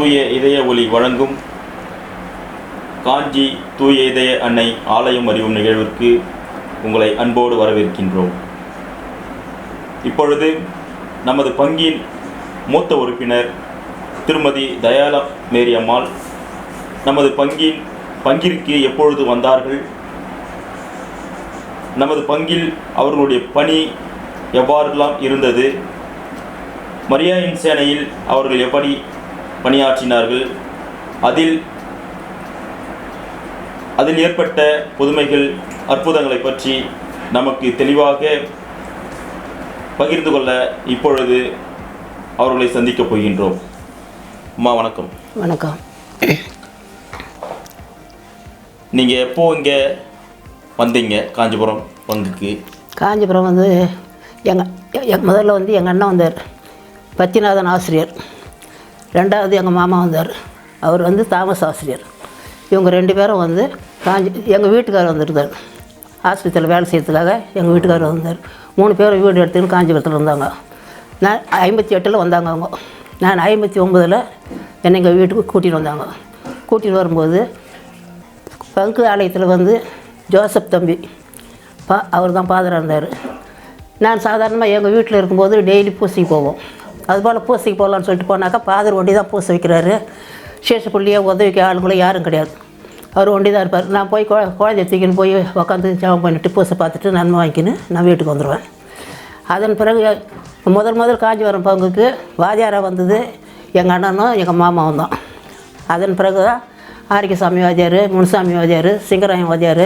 தூய இதய ஒளி வழங்கும். காஞ்சி தூய இதய அன்னை ஆலயம் அறிவும் நிகழ்விற்கு உங்களை அன்போடு வரவேற்கின்றோம். இப்பொழுது நமது பங்கின் மூத்த உறுப்பினர் திருமதி தயாலா மேரி அம்மாள் நமது பங்கின் பங்கிற்கு எப்பொழுது வந்தார்கள்? நமது பங்கில் அவர்களுடைய பணி எவ்வாறெல்லாம் இருந்தது? மரியாயின் சேனையில் அவர்கள் எப்படி பணியாற்றினார்கள். அதில் அதில் ஏற்பட்ட புதுமைகள் அற்புதங்களை பற்றி நமக்கு தெளிவாக பகிர்ந்து கொள்ள இப்பொழுது அவர்களை சந்திக்கப் போகின்றோம். அம்மா வணக்கம். வணக்கம். நீங்கள் எப்போ இங்கே வந்தீங்க? காஞ்சிபுரம் பங்குக்கு. காஞ்சிபுரம் வந்து எங்கள் முதல்ல வந்து எங்கள் அண்ணன் வந்தார். பத்திநாதன் ஆசிரியர். ரெண்டாவது எங்கள் மாமா வந்தார். அவர் வந்து தாமஸ் ஆசிரியர். இவங்க ரெண்டு பேரும் வந்து காஞ்சி எங்கள் வீட்டுக்காரர் வந்திருந்தார். ஆஸ்பத்திரியில் வேலை செய்யறதுக்காக எங்கள் வீட்டுக்காரர் வந்தார். மூணு பேரும் வீடு எடுத்துன்னு காஞ்சிபுரத்தில் இருந்தாங்க. நான் ஐம்பத்தி எட்டில் வந்தாங்க அவங்க. நான் ஐம்பத்தி ஒம்பதில் என்னை எங்கள் வீட்டுக்கு கூட்டிகிட்டு வந்தாங்க. கூட்டிகிட்டு வரும்போது பங்கு ஆலயத்தில் வந்து ஜோசப் தம்பி பா அவர் தான் பாதராக இருந்தார். நான் சாதாரணமாக எங்கள் வீட்டில் இருக்கும்போது டெய்லி பூசிக்கு போவோம். அதுபோல் பூசைக்கு போகலான்னு சொல்லிட்டு போனாக்கா பாதர் ஒண்டி தான் பூசை வைக்கிறாரு. சேஷப்பள்ளியாக உதவிக்கு ஆளுங்களும் யாரும் கிடையாது. அவர் ஒண்டி தான் இருப்பார். நான் போய் குழ குழந்தைய தூக்கின்னு போய் உட்காந்து ஜெபம் பண்ணிட்டு பூசை பார்த்துட்டு நன்மை வாங்கிக்கின்னு நான் வீட்டுக்கு வந்துடுவேன் அதன் பிறகு முதல் முதல் காஞ்சிபுரம் பங்குக்கு வாதியாராக வந்தது எங்கள் அண்ணனும் எங்கள் மாமாவும் தான். அதன் பிறகு தான் ஆரோக்கியசாமி வாத்தியார் முனுசாமி வாத்தியார் சிங்கராயம் வாத்தியார்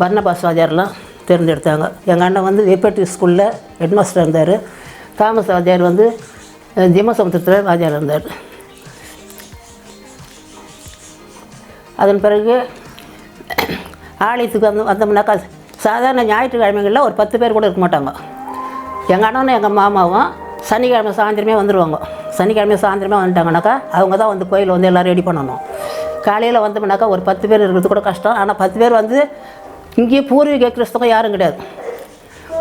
வர்ணபாஸ் பர்ணபாஸ் தேர்ந்தெடுத்தாங்க. எங்கள் அண்ணன் வந்து வெப்பேட்டி ஸ்கூலில் ஹெட்மாஸ்டர் இருந்தார். தாமஸ் வாத்தியார் வந்து அஹ், திம்மசமுத்திரத்தில் வாத்தியார் இருந்தார். அதன் பிறகு ஆலயத்துக்கு வந்து வந்தோம்னாக்கா சாதாரண ஞாயிற்றுக்கிழமைகளில் ஒரு பத்து பேர் கூட இருக்க மாட்டாங்க. எங்கள் அண்ணனும் எங்கள் மாமாவும் சனிக்கிழமை சாயந்தரமே வந்துடுவாங்க சனிக்கிழமை சாயந்தரமே வந்துட்டாங்கனாக்கா அவங்க தான் வந்து கோயில் வந்து எல்லாம் ரெடி பண்ணணும். காலையில் வந்தோம்னாக்கா ஒரு பத்து பேர் இருக்கிறது கூட கஷ்டம். ஆனால் பத்து பேர் வந்து இங்கேயே பூர்வீக கிறிஸ்தவங்க யாரும் கிடையாது.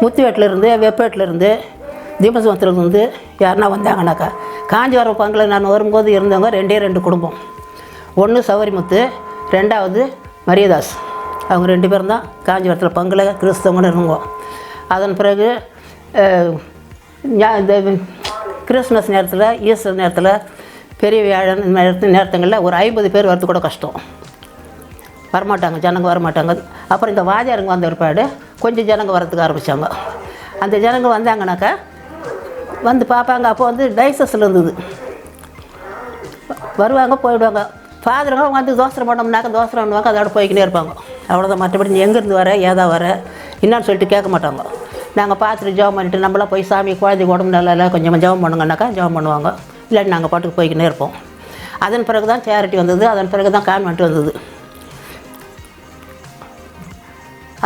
முத்துவேட்டிலேருந்து வெப்பேட்டிலேருந்து வெப்பேட்டில் வந்து யாருன்னா வந்தாங்கனாக்கா காஞ்சிபுரம் பங்கில் நான் வரும்போது இருந்தவங்க ரெண்டே ரெண்டு குடும்பம். ஒன்று சௌரிமுத்து ரெண்டாவது மரியதாஸ். அவங்க ரெண்டு பேரும் தான் காஞ்சிபுரத்தில் பங்கில் கிறிஸ்தவங்கன்னு இருந்தோம் அதன் பிறகு இந்த கிறிஸ்மஸ் நேரத்தில் ஈஸ்டர் நேரத்தில் பெரிய வியாழன் நேரத்துங்களில் ஒரு ஐம்பது பேர் வரது கூட கஷ்டம். வரமாட்டாங்க ஜனங்க வரமாட்டாங்க. அப்புறம் இந்த வாதியாருங்க வந்த பிற்பாடு கொஞ்சம் ஜனங்க வரத்துக்கு ஆரம்பித்தாங்க அந்த ஜனங்க வந்தாங்கனாக்கா வந்து பார்ப்பாங்க. அப்போ வந்து டைசஸில் இருந்தது. வருவாங்க போயிடுவாங்க. ஃபாதருங்க வந்து தோசரம் பண்ணோம்னாக்கா தோசரம் பண்ணுவாங்க அதோட போய்க்கினே இருப்பாங்க. அவ்வளோதான் மற்றபடி நீ எங்கேருந்து வர ஏதா வர என்னன்னு சொல்லிட்டு கேட்க மாட்டாங்க. நாங்கள் பார்த்துட்டு ஜெபம் பண்ணிவிட்டு நம்மளாம் போய் சாமி குழந்தைக்கு உடம்பு நல்லா இல்லை கொஞ்சம் ஜெபம் பண்ணுங்கனாக்கா ஜெபம் பண்ணுவாங்க. இல்லாட்டி நாங்கள் பாட்டுக்கு போய்க்கினே இருப்போம். அதன் பிறகு தான் சேரிட்டி வந்தது. அதன் பிறகு தான் கான்வென்ட் வந்தது.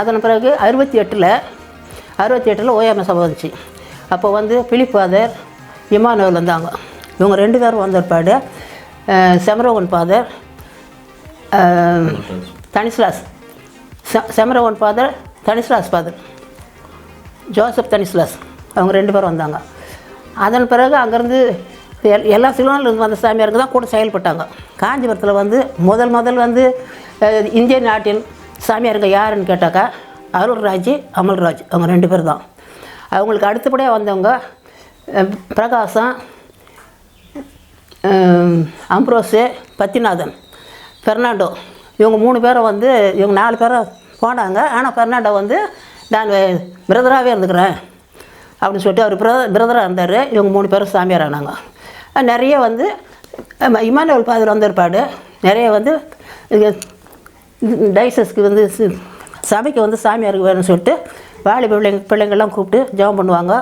அதன் பிறகு அறுபத்தி எட்டில் அறுபத்தி எட்டில் ஓஎம்எஸ் சபை வந்துச்சு. அப்போ வந்து பிலிப் ஃபாதர் இமானுவல் வந்தாங்க. இவங்க ரெண்டு பேரும் வந்த செமரோகன் father Thanislas. செமரோகன் father Stanislaus father. Joseph Stanislaus. அவங்க ரெண்டு பேரும் வந்தாங்க. அதன் பிறகு அங்கேருந்து எல் எல்லா சிலோனிலிருந்து வந்த சாமியாருங்க தான் கூட செயல்பட்டாங்க. காஞ்சிபுரத்தில் வந்து முதல் முதல் வந்து இந்திய நாட்டின் சாமியாருங்க யாருன்னு கேட்டாக்கா அருள்ராஜ் அமல்ராஜ். அவங்க ரெண்டு பேர் தான். அவங்களுக்கு அடுத்தபடியாக வந்தவங்க பிரகாசம் அம்ப்ரோஸு பத்திநாதன் பெர்னாண்டோ. இவங்க மூணு பேரும் வந்து இவங்க நாலு பேரும் போனாங்க. ஆனால் பெர்னாண்டோ வந்து நான் பிரதராகவே இருந்துக்கிறேன் அப்படின்னு சொல்லிட்டு அவர் பிரத பிரதராக இருந்தார். இவங்க மூணு பேரும் சாமியார் ஆனாங்க. நிறைய வந்து இமானுவல் பாதர் வந்திருப்பாடு வந்த நிறைய வந்து டைசஸ்க்கு வந்து சபைக்கு வந்து சாமியாருக்கு வேணும்னு சொல்லிட்டு வாலிப பிள்ளைங்க பிள்ளைங்கள்லாம் கூப்பிட்டு ஜெபம் பண்ணுவாங்க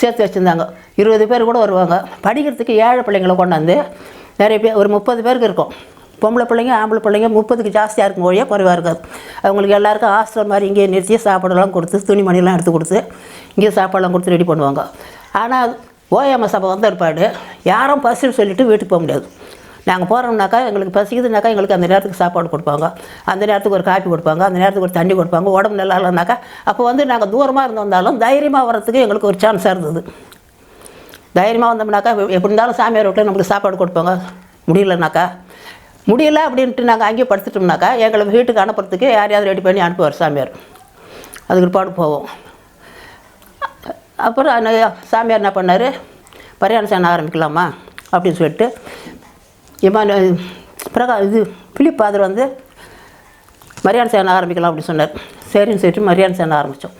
சேர்த்து வச்சுருந்தாங்க. இருபது பேர் கூட வருவாங்க. படிக்கிறதுக்கு ஏழை பிள்ளைங்களை கொண்டாந்து நிறைய பேர் ஒரு முப்பது பேருக்கு இருக்கும். பொம்பளை பிள்ளைங்க ஆம்பளை பிள்ளைங்க முப்பதுக்கு ஜாஸ்தியாக இருக்கும் ஒழிய குறைவாக இருக்காது. அவங்களுக்கு எல்லாருக்கும் ஹாஸ்டல் மாதிரி இங்கேயே நிறுத்தி சாப்பாடெல்லாம் கொடுத்து துணி மணிலாம் எடுத்து கொடுத்து இங்கேயே சாப்பாடெல்லாம் கொடுத்து ரெடி பண்ணுவாங்க. ஆனால் ஓயாம சபை வந்த ஏற்பாடு யாரும் பசின்னு சொல்லிவிட்டு வீட்டுக்கு போக முடியாது. நாங்கள் போகிறோம்னாக்கா எங்களுக்கு பசிக்குதுனாக்கா எங்களுக்கு அந்த நேரத்துக்கு சாப்பாடு கொடுப்பாங்க. அந்த நேரத்துக்கு ஒரு காப்பி கொடுப்பாங்க. அந்த நேரத்துக்கு ஒரு தண்ணி கொடுப்பாங்க. உடம்பு நல்லா இல்லைனாக்கா அப்போ வந்து நாங்கள் தூரமாக இருந்து தைரியமாக வர்றதுக்கு எங்களுக்கு ஒரு சான்ஸாக இருந்தது. தைரியமாக வந்தோம்னாக்கா எப்படி இருந்தாலும் சாமியார் வீட்டில் நம்மளுக்கு சாப்பாடு கொடுப்பாங்க. முடியலனாக்கா. முடியல அப்படின்ட்டு நாங்கள் அங்கேயே படுத்துட்டோம்னாக்கா எங்களை வீட்டுக்கு அனுப்புறதுக்கு யாரையாவது ரெடி பண்ணி அனுப்புவார் சாமியார். அதுக்கு பிற்பாடு போவோம். அப்புறம் சாமியார் என்ன பண்ணார்? பரியாணம் செய்ய ஆரம்பிக்கலாமா? அப்படின்னு சொல்லிட்டு இம்மா பிரகா இது பிலிப் ஃபாதர் வந்து மரியாதை சேனை ஆரம்பிக்கலாம் அப்படின்னு சொன்னார். சரின்னு சொல்லிட்டு மரியாதை சேனை ஆரம்பித்தோம்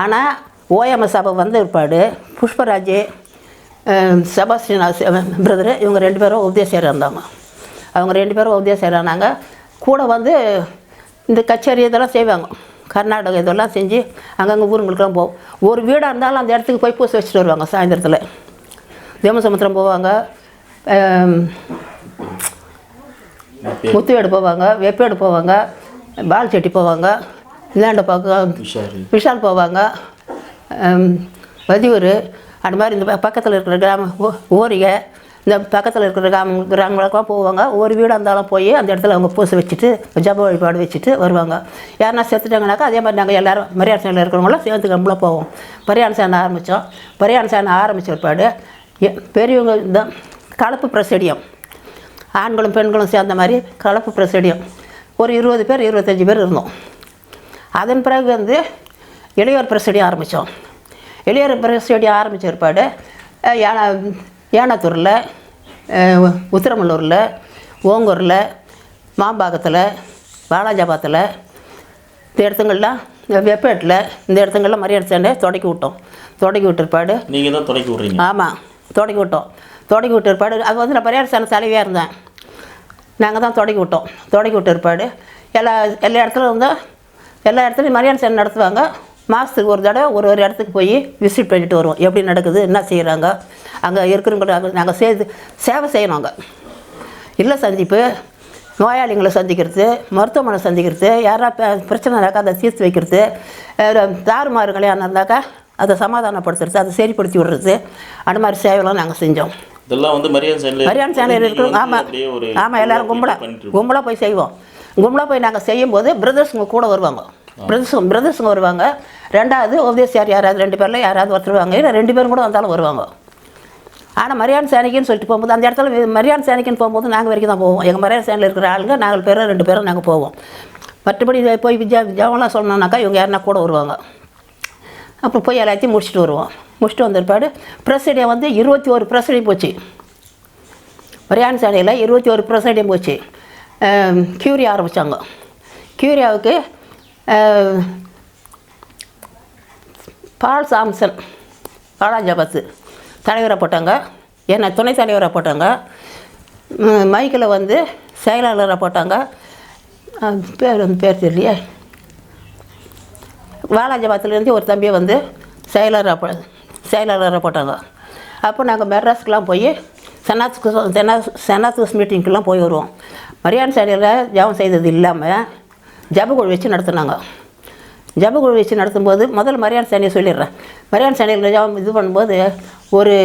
ஆனால் ஓஎம்எஸ் சபை வந்த பிற்பாடு புஷ்பராஜ் செபாஸ்டின் பிரதரு இவங்க ரெண்டு பேரும் உபதேசியராக இருந்தாங்க. அவங்க ரெண்டு பேரும் உபதேசியர் ஆனாங்க. கூட வந்து இந்த கச்சேரி இதெல்லாம் செய்வாங்க. கர்நாடகம் இதெல்லாம் செஞ்சு அங்கங்கே ஊருங்களுக்கெல்லாம் போவோம். ஒரு வீடாக இருந்தாலும் அந்த இடத்துக்கு போய் பூசை வச்சுட்டு வருவாங்க சாயந்தரத்தில். தேமசமுத்திரம் போவாங்க. முத்துவேடு போவாங்க வெப்பேடு போவாங்க பால் செட்டி போவாங்க இந்தாண்ட பார்க்க விஷால். போவாங்க வதியூர் அந்த மாதிரி இந்த பக்கத்தில் இருக்கிற கிராமம் ஓ- ஓரிகை இந்த பக்கத்தில் இருக்கிற கிராமம் கிராமங்களுக்கெல்லாம் போவாங்க. ஒரு வீடாக இருந்தாலும் போய் அந்த இடத்துல அவங்க பூசை வச்சுட்டு ஜப வழிபாடு வச்சுட்டு வருவாங்க. யாருன்னா செத்துட்டாங்கனாக்கா அதே மாதிரி நாங்கள் எல்லோரும் மரியாதை சேனையில் இருக்கிறவங்களும் சேர்ந்து கம்பளம் போவோம். பரியாண சேனை ஆரம்பித்தோம் பரியாண சேனை ஆரம்பித்த பிற்பாடு பெரியவங்க இந்த கலப்பு பிரசடியம். ஆண்களும் பெண்களும் சேர்ந்த மாதிரி கலப்பு பிரசடியம். ஒரு இருபது பேர் இருபத்தஞ்சி பேர் இருந்தோம். அதன் பிறகு வந்து இளையோர் பிரசடி ஆரம்பித்தோம் இளையோர் பிரசடி ஆரம்பித்த ஏற்பாடு யானா யானத்தூரில் உத்திரமல்லூரில் ஓங்கூரில் மாம்பாக்கத்தில் வாலாஜாபாத்தில் இந்த இடத்துங்கள்லாம் வெப்பேட்டில் இந்த இடத்துங்கள்லாம் மரியாதை சேண்டை தொடக்கி விட்டோம். தொடக்கி விட்ட ஏற்பாடு நீங்கள் தான் தொடக்கி விட்றீங்க. ஆமாம் தொடக்கி விட்டோம். தொடங்கி விட்ட ஏற்பாடு அது வந்து நான் பரியார சேனை தலைவியாக இருந்தேன். நாங்கள் தான் தொடங்கி விட்டோம். தொடங்கி விட்ட ஏற்பாடு எல்லா எல்லா இடத்துல இருந்தால் எல்லா இடத்துலையும் மரியாதை சேனல் நடத்துவாங்க. மாதத்துக்கு ஒரு தடவை ஒரு ஒரு இடத்துக்கு போய் விசிட் பண்ணிட்டு வருவோம். எப்படி நடக்குது என்ன செய்கிறாங்க அங்கே இருக்கிறவங்க நாங்கள் செய்து சேவை செய்யணும் அங்கே. இல்லை சந்திப்பு நோயாளிகளை சந்திக்கிறது மருத்துவமனை சந்திக்கிறது யாரா ப- பிரச்சனை இருந்தாக்கா அதை தீர்த்து வைக்கிறது தாறுமாறு கல்யாணம் இருந்தாக்கா அதை சமாதானப்படுத்துறது அதை சரிப்படுத்தி விடுறது அந்த மாதிரி சேவைலாம் நாங்கள் செஞ்சோம். இதெல்லாம் வந்து மரியாதை சேனல் மரியாதை சேனல் இருக்கிறோம் ஆமாம் ஆமாம் எல்லோரும் கும்பலாக கும்பலாக போய் செய்வோம். கும்பலாக போய் நாங்கள் செய்யும்போது பிரதர்ஸுங்க கூட வருவாங்க. பிரதர்ஸுங்க பிரதர்ஸுங்க வருவாங்க. ரெண்டாவது உபதேசியார் யாராவது ரெண்டு பேரில் யாராவது ஒருத்தர் வருவாங்க. இல்லை ரெண்டு பேரும் கூட வந்தாலும் வருவாங்க. ஆனால் மரியாதை சேனைக்குன்னு சொல்லிட்டு போகும்போது அந்த இடத்துல மரியாதை சேனைக்குன்னு போகும்போது நாங்கள் வரைக்கும் தான் போவோம். எங்கள் மரியாதை சேனையில் இருக்கிற ஆளுங்க நாங்கள் பேரும் ரெண்டு பேரும் நாங்கள் போவோம். மற்றபடி போய் ஜ ஜவம்லாம் சொல்லணுன்னாக்கா இவங்க யாருன்னா கூட வருவாங்க. அப்புறம் போய் எல்லாத்தையும் முடிச்சுட்டு வருவோம். முடிச்சுட்டு வந்திருப்பாடு பிரசிடியம் வந்து இருபத்தி ஒரு பிரசிடியம் போச்சு. மரியாதை சாலையில் இருபத்தி ஒரு பிரசிடியம் போச்சு. கியூரியா ஆரம்பித்தாங்க கியூரியாவுக்கு பால் சாம்சன் பாலாஜாபத்து தலைவராக போட்டாங்க. என்னை துணை தலைவராக போட்டாங்க. மைக்கில் வந்து செயலாளராக போட்டாங்க. பேர் வந்து பேர் தெரியலையே. வாலாஜாபாத்துலேருந்து ஒரு தம்பியை வந்து செயலராக செயலாளராக போட்டாங்க அப்போ நாங்கள் மெட்ராஸ்க்குலாம் போய் செனாத் செனா செனாத்தூஸ் மீட்டிங்க்கெலாம் போய் வருவோம். மரியாதை சேனையில் ஜபம் செய்தது இல்லாமல் ஜபக்குழு வச்சு நடத்துனாங்க. ஜபக்குழு வச்சு நடத்தும்போது முதல்ல மரியாதை சேனையை சொல்லிடுறேன். மரியாதை சேனையில் ஜபம் இது பண்ணும்போது ஒரு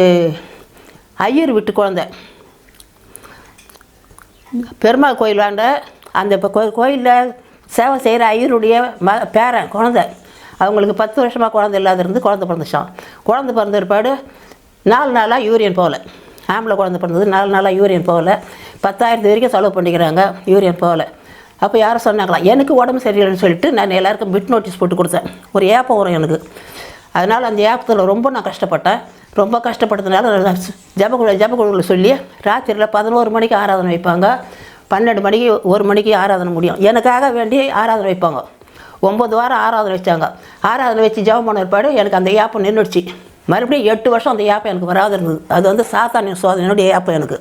ஐயர் விட்டு குழந்த. பெருமாள் கோயில் கோயிலாண்ட அந்த இப்போ கோயிலில் சேவை செய்கிற ஐயருடைய ம பேரன் குழந்தை. அவங்களுக்கு பத்து வருஷமாக குழந்தை இல்லாத இருந்து குழந்தை பிறந்துச்சான் குழந்தை பிறந்த பிற்பாடு நாலு நாளாக யூரியன் போகல. ஆம்பளை குழந்தை பிறந்தது நாலு நாளாக யூரியன் போகல. பத்தாயிரத்து வரைக்கும் செலவு பண்ணிக்கிறாங்க யூரியன் போகல. அப்போ யாரும் சொன்னாங்களாம் எனக்கு உடம்பு சரியில்லைன்னு சொல்லிட்டு நான் எல்லாருக்கும் பிட் நோட்டீஸ் போட்டு கொடுத்தேன். ஒரு ஏப்பம் வரும் எனக்கு. அதனால் அந்த ஏப்பத்தில் ரொம்ப நான் கஷ்டப்பட்டேன். ரொம்ப கஷ்டப்பட்டதுனால ஜபக்குழு ஜபக்குழுவில் சொல்லி ராத்திரியில் பதினோரு மணிக்கு ஆராதனை வைப்பாங்க. பன்னெண்டு மணிக்கு ஒரு மணிக்கு ஆராதனை முடியும். எனக்காக வேண்டி ஆராதனை வைப்பாங்க. ஒம்பது வாரம் ஆராதனை வச்சாங்க. ஆராதனை வச்சு ஜெபம் பண்ண பிற்பாடு எனக்கு அந்த ஏப்பம் நின்றுடுச்சு மறுபடியும் எட்டு வருஷம் அந்த ஏப்பம் எனக்கு வராது இருந்தது. அது வந்து சாத்தானின் சோதனையினுடைய ஏப்பம் எனக்கு.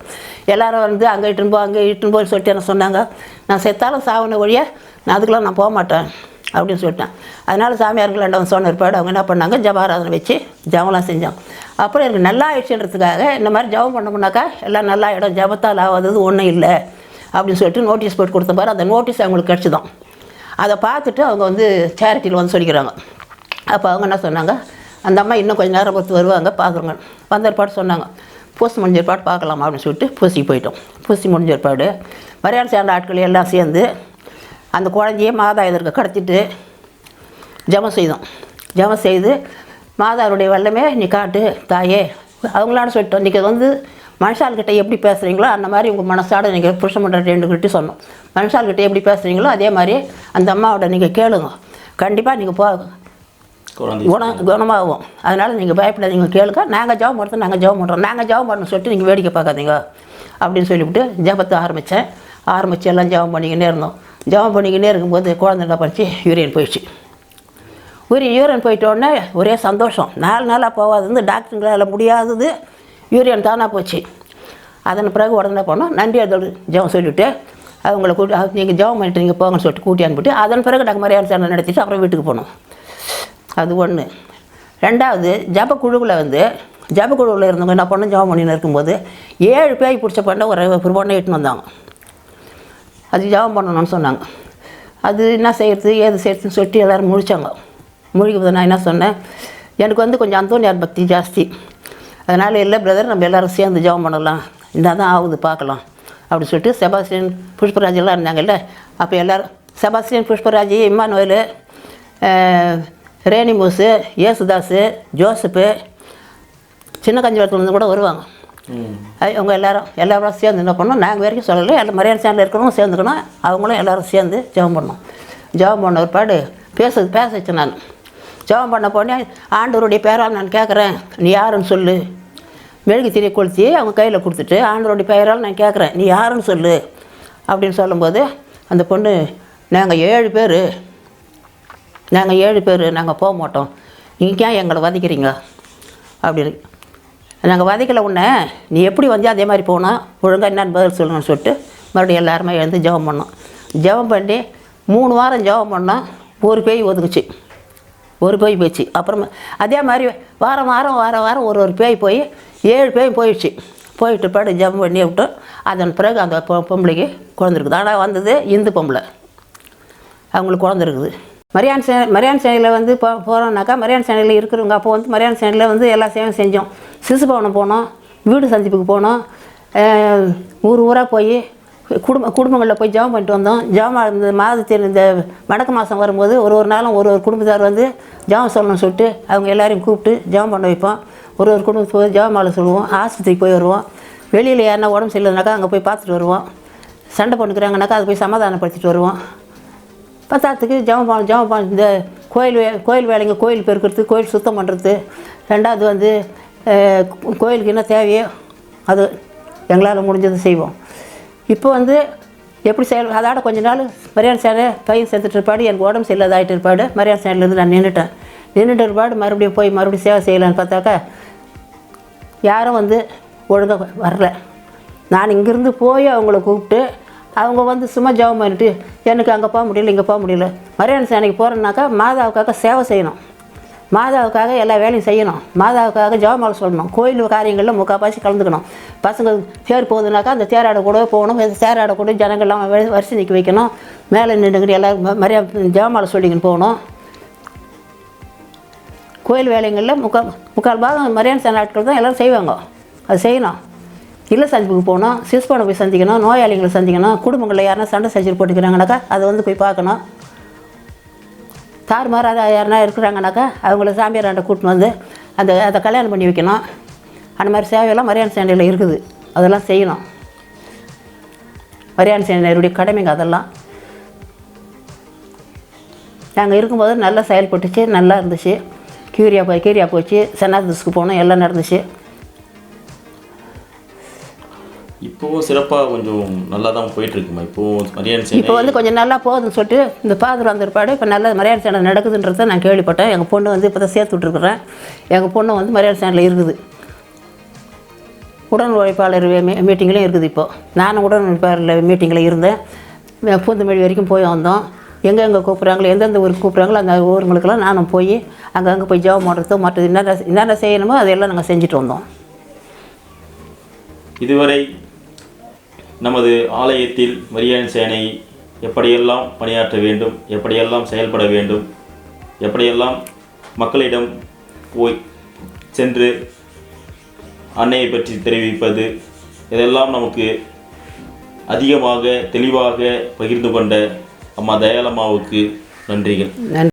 எல்லாரும் வந்து அங்கே இட்டுன்னு போ அங்கே இட்டுன்னு போய் சொல்லிட்டு என்ன சொன்னாங்க நான் செத்தாலும் சாவன வழியாக நான் அதுக்கெல்லாம் நான் போக மாட்டேன் அப்படின்னு சொல்லிட்டேன். அதனால் சாமியார்கள் அண்டவன் சொன்ன பிற்பாடு அவங்க என்ன பண்ணாங்க ஜபாராதனை வச்சு ஜபம்லாம் செஞ்சாங்க. அப்புறம் எனக்கு நல்லா ஆயிடுச்சுன்றதுக்காக இந்த மாதிரி ஜபம் பண்ணோம்னாக்கா எல்லாம் நல்லா ஆகிடும் ஜபத்தால் ஆகாதது ஒன்றும் இல்லை அப்படின்னு சொல்லிட்டு நோட்டீஸ் போட்டு கொடுத்த பாரு அந்த நோட்டீஸ் அவங்களுக்கு கிடச்சிதான். அதை பார்த்துட்டு அவங்க வந்து சேரிட்டியில் வந்து சொல்லிக்கிறாங்க. அப்போ அவங்க என்ன சொன்னாங்க? அந்த அம்மா இன்னும் கொஞ்சம் நேரம் பொறுத்து வருவாங்க பார்க்குறோங்க வந்த சொன்னாங்க பூசி முடிஞ்ச ஏற்பாடு பார்க்கலாம் அப்படின்னு சொல்லிட்டு பூசி போயிட்டோம். பூசி முடிஞ்ச மரியாதை சேர்ந்த ஆட்கள் எல்லாம் சேர்ந்து அந்த குழந்தையே மாதா இதற்கு கடத்திட்டு ஜெபம் செய்தோம். ஜெபம் செய்து மாதாவுடைய வல்லமே நீ காட்டு தாயே. அவங்களான்னு சொல்லிட்டோம். இன்றைக்கி வந்து மனுஷால்கிட்ட எப்படி பேசுகிறீங்களோ அந்த மாதிரி உங்கள் மனசாட நீங்கள் புருஷன் பண்ணுற ரெண்டு கிட்டே சொன்னோம் மனுஷால்கிட்ட எப்படி பேசுகிறீங்களோ அதே மாதிரி அந்த அம்மாவோட நீங்கள் கேளுங்க. கண்டிப்பாக நீங்கள் போ குணம் குணமாகும். அதனால் நீங்கள் பயப்படாதீங்க கேளுங்க. நாங்கள் ஜெபம் பண்ணுறோம் நாங்கள் ஜெபம் பண்ணுறோம் நாங்கள் ஜெபம் பண்ணணும் சொல்லிட்டு நீங்கள் வேடிக்கை பார்க்காதீங்க. அப்படின்னு சொல்லிவிட்டு ஜெபத்தை ஆரம்பித்தேன் ஆரம்பித்து எல்லாம் ஜெபம் பண்ணிக்கினே இருந்தோம். ஜெபம் பண்ணிக்கினே இருக்கும்போது குழந்தை என்ன பண்ணிச்சு? யூரியன் போயிடுச்சு. யூரியன் யூரியன் போயிட்ட உடனே ஒரே சந்தோஷம். நாலு நாளாக போகாது வந்து டாக்டருங்களால் முடியாதது. யூரியன் தானாக போச்சு. அதன் பிறகு உடனே போனோம் நன்றி அதோடு ஜெபம் சொல்லிவிட்டு அவங்கள கூட்டி நீங்கள் ஜெபம் பண்ணிட்டு நீங்கள் போங்கன்னு சொல்லிட்டு கூட்டி அனுப்பிட்டு அதன் பிறகு நாங்கள் மரியாதை சேனல் நடத்திட்டு அப்புறம் வீட்டுக்கு போனோம். அது ஒன்று ரெண்டாவது ஜப குழுவில் வந்து ஜப குழுவில் இருந்தவங்க என்ன பண்ணோம் ஜபம் பண்ணின்னு இருக்கும்போது ஏழு பேய் பிடிச்ச பண்ண ஒரு ஒரு பொண்ணை இட்டுன்னு வந்தாங்க. அது ஜபம் பண்ணணும்னு சொன்னாங்க. அது என்ன செய்கிறது ஏது செய்யறதுன்னு சொல்லிட்டு எல்லோரும் முழிச்சாங்க. முழிக்கும் நான் என்ன சொன்னேன் எனக்கு வந்து கொஞ்சம் அந்தோனியார் பக்தி ஜாஸ்தி. அதனால் இல்லை பிரதர் நம்ம எல்லோரும் சேர்ந்து ஜெபம் பண்ணலாம். இந்த தான் ஆகுது பார்க்கலாம். அப்படின்னு சொல்லிட்டு செபாஸ்டியன் புஷ்பராஜ் எல்லாம் இருந்தாங்கல்ல அப்போ எல்லோரும் செபாஸ்டியன் புஷ்பராஜ் இம்மானுவேலு ரேணிமூஸு ஏசுதாஸு ஜோசப்பு சின்ன கஞ்சிவரத்துலேருந்து கூட வருவாங்க. அவங்க எல்லாரும் எல்லாரும் சேர்ந்து என்ன பண்ணோம் நாங்கள் வரைக்கும் சொல்லலை எல்லாம் மரியாதை சேனலில் இருக்கிறவங்க சேர்ந்துக்கணும். அவங்களும் எல்லாரும் சேர்ந்து ஜெபம் பண்ணோம் ஜெபம் பண்ண ஒரு பாடு பேச பேச வச்சேன் நான். ஜெபம் பண்ண போனே ஆண்டவருடைய பெயரால் நான் கேட்குறேன். நீ யாருன்னு சொல்லு. மெழுகு திரி கொளுத்தி அவங்க கையில் கொடுத்துட்டு ஆண்டவருடைய பெயரால் நான் கேட்குறேன். நீ யாருன்னு சொல்லு. அப்படின்னு சொல்லும்போது அந்த பொண்ணு நாங்கள் ஏழு பேர். நாங்கள் ஏழு பேர். நாங்கள் போக மாட்டோம். நீங்கள் ஏன் எங்களை வதைக்கிறீங்க? அப்படின்னு. நாங்கள் வதைக்கல உடனே நீ எப்படி வந்து அதே மாதிரி போனால் ஒழுங்காக என்னென்னு பதில் சொல்லணும்னு சொல்லிட்டு மறுபடியும் எல்லாருமே எழுந்து ஜெபம் பண்ணோம். ஜெபம் பண்ணி மூணு வாரம் ஜெபம் பண்ணோம். ஒரு பேய் ஒதுக்குச்சு. ஒரு பேய் போயிடுச்சு அப்புறமா அதே மாதிரி வாரம் வாரம் வாரம் வாரம் ஒரு ஒரு பேய் போய் ஏழு பேய் போயிடுச்சு. போயிட்டு பாடு ஜம் பண்ணி விட்டு அதன் பிறகு அந்த பொம்பளைக்கு குழந்திருக்குது ஆனால் வந்தது இந்து பொம்பளை. அவங்களுக்கு குழந்திருக்குது மரியான் சே மரியான் சேனையில் வந்து போ போகிறோம்னாக்கா மரியான் சேனையில் இருக்கிறவங்க அப்போ வந்து மரியான் சேனையில் வந்து எல்லா சேவையும் செஞ்சோம். சிசு பவனம் போனோம். வீடு சந்திப்புக்கு போனோம். ஊர் ஊராக போய் குடும்ப குடும்பங்களில் போய் ஜெபம் பண்ணிட்டு வந்தோம். ஜெபம் இந்த மாதத்தில் இந்த வடக்கு மாதம் வரும்போது ஒரு ஒரு நாளும் ஒரு ஒரு குடும்பத்தார் வந்து ஜெபம் சொல்லணும்னு சொல்லிட்டு அவங்க எல்லாரையும் கூப்பிட்டு ஜெபம் பண்ண வைப்போம். ஒரு ஒரு குடும்பத்துக்கு போய் ஜெபம் மாலை சொல்லுவோம். ஆஸ்பத்திரிக்கு போய் வருவோம். வெளியில் யாருன்னா உடம்பு சரியில்லைனாக்கா அங்கே போய் பார்த்துட்டு வருவோம். சண்டை பண்ணுக்கிறாங்கனாக்கா அதை போய் சமாதானப்படுத்திட்டு வருவோம். பத்தாத்துக்கு ஜெபம் ஜெபம் இந்த கோயில் வே கோயில் வேலைங்க கோயில் பெருக்கிறது கோயில் சுத்தம் பண்ணுறது ரெண்டாவது வந்து கோயிலுக்கு என்ன தேவையோ அது எங்களால் முடிஞ்சதை செய்வோம். இப்போ வந்து எப்படி செயல் அதோட கொஞ்ச நாள் மரியாதை சேனை பையன் செத்துட்டு இருப்பாடு எனக்கு உடம்பு சரியில்லாதாயிட்டு இருப்பாடு மரியாதை சேனையிலேருந்து நான் நின்றுட்டேன் நின்றுட்டு இருப்பாடு மறுபடியும் போய் மறுபடியும் சேவை செய்யலான்னு பார்த்தாக்கா யாரும் வந்து ஒழுங்காக வரல. நான் இங்கேருந்து போய் அவங்கள கூப்பிட்டு அவங்க வந்து சும்மா ஜெபம் பண்ணிட்டு எனக்கு அங்கே போக முடியல இங்கே போக முடியல. மரியாதை சேனைக்கு போகிறேன்னாக்கா மாதாவுக்காக சேவை செய்யணும். மாதாவுக்காக எல்லா வேலையும் செய்யணும். மாதாவுக்காக ஜெபமாலை சொல்லணும். கோயில் காரியங்களில் முக்கால்வாசி கலந்துக்கணும். பசங்க தேர் போகுதுனாக்கா அந்த தேராட கூட போகணும். தேராட கூட ஜனங்கள்லாம் வரிசை நிற்க வைக்கணும். மேலே நின்றுக்கிட்டு எல்லோரும் மரியாதை ஜெபமாலை சொல்லிக்கின்னு போகணும். கோயில் வேலைங்களில் முக்கால் முக்கால் பாகம் மரியாதை நாட்கள் தான் எல்லோரும் செய்வாங்க. அது செய்யணும். இல்லை சந்திப்புக்கு போகணும். சிஸ்பானை போய் சந்திக்கணும். நோயாளிகளை சந்திக்கணும். குடும்பங்களில் யாருன்னா சண்டை சச்சரவு போட்டுக்கிறாங்கனாக்கா அதை வந்து போய் பார்க்கணும். தாறுமாறாக யாருன்னா இருக்கிறாங்கனாக்கா அவங்கள சாமியாராண்ட கூட்டின்னு வந்து அந்த அதை கல்யாணம் பண்ணி வைக்கணும். அந்த மாதிரி சேவையெல்லாம் மரியாதை சேனையில் இருக்குது. அதெல்லாம் செய்யணும். மரியாதை சேனையருடைய கடமைங்க அதெல்லாம். நாங்கள் இருக்கும்போது நல்லா செயல்பட்டுச்சு நல்லா இருந்துச்சு. கீரியா போய் கீரியா போச்சு சென்னாதஸ்க்கு போனோம் எல்லாம் நடந்துச்சு. இப்போவும் சிறப்பாக கொஞ்சம் நல்லா தான் போயிட்டு இருக்குமா இப்போவும் மரியாதை இப்போ சேனை வந்து கொஞ்சம் நல்லா போகுதுன்னு சொல்லிட்டு இந்த பாதூர் வந்த பிற்பாடு இப்போ நல்ல மரியாதை சேனல் நடக்குதுன்றதை நான் கேள்விப்பட்டேன். எங்கள் பொண்ணு வந்து இப்போ தான் சேர்த்து விட்ருக்குறேன் எங்கள் பொண்ணு வந்து மரியாதை சேனலில் இருக்குது. உடன் உழைப்பாளர் மீட்டிங்லேயும் இருக்குது இப்போது நானும் உடன் உழைப்பாளர் மீட்டிங்கில் இருந்தேன். பூந்தமல்லி வரைக்கும் போய் வந்தோம். எங்கெங்கே கூப்பிட்றாங்களோ எந்தெந்த ஊருக்கு கூப்பிட்றாங்களோ அந்த ஊருங்களுக்கெல்லாம் நானும் போய் அங்கங்கே போய் ஜெபம் பண்ணுறது மற்றது என்னென்ன என்னென்ன செய்யணுமோ அதையெல்லாம் நாங்கள் செஞ்சுட்டு வந்தோம். இதுவரை நமது ஆலயத்தில் மரியாதை சேனை எப்படியெல்லாம் பணியாற்ற வேண்டும் எப்படியெல்லாம் செயல்பட வேண்டும் எப்படியெல்லாம் மக்களிடம் போய் சென்று அன்னையை பற்றி தெரிவிப்பது இதெல்லாம் நமக்கு அதிகமாக தெளிவாக பகிர்ந்து கொண்ட அம்மா தயாளம்மாவுக்கு நன்றிகள். நன்றி.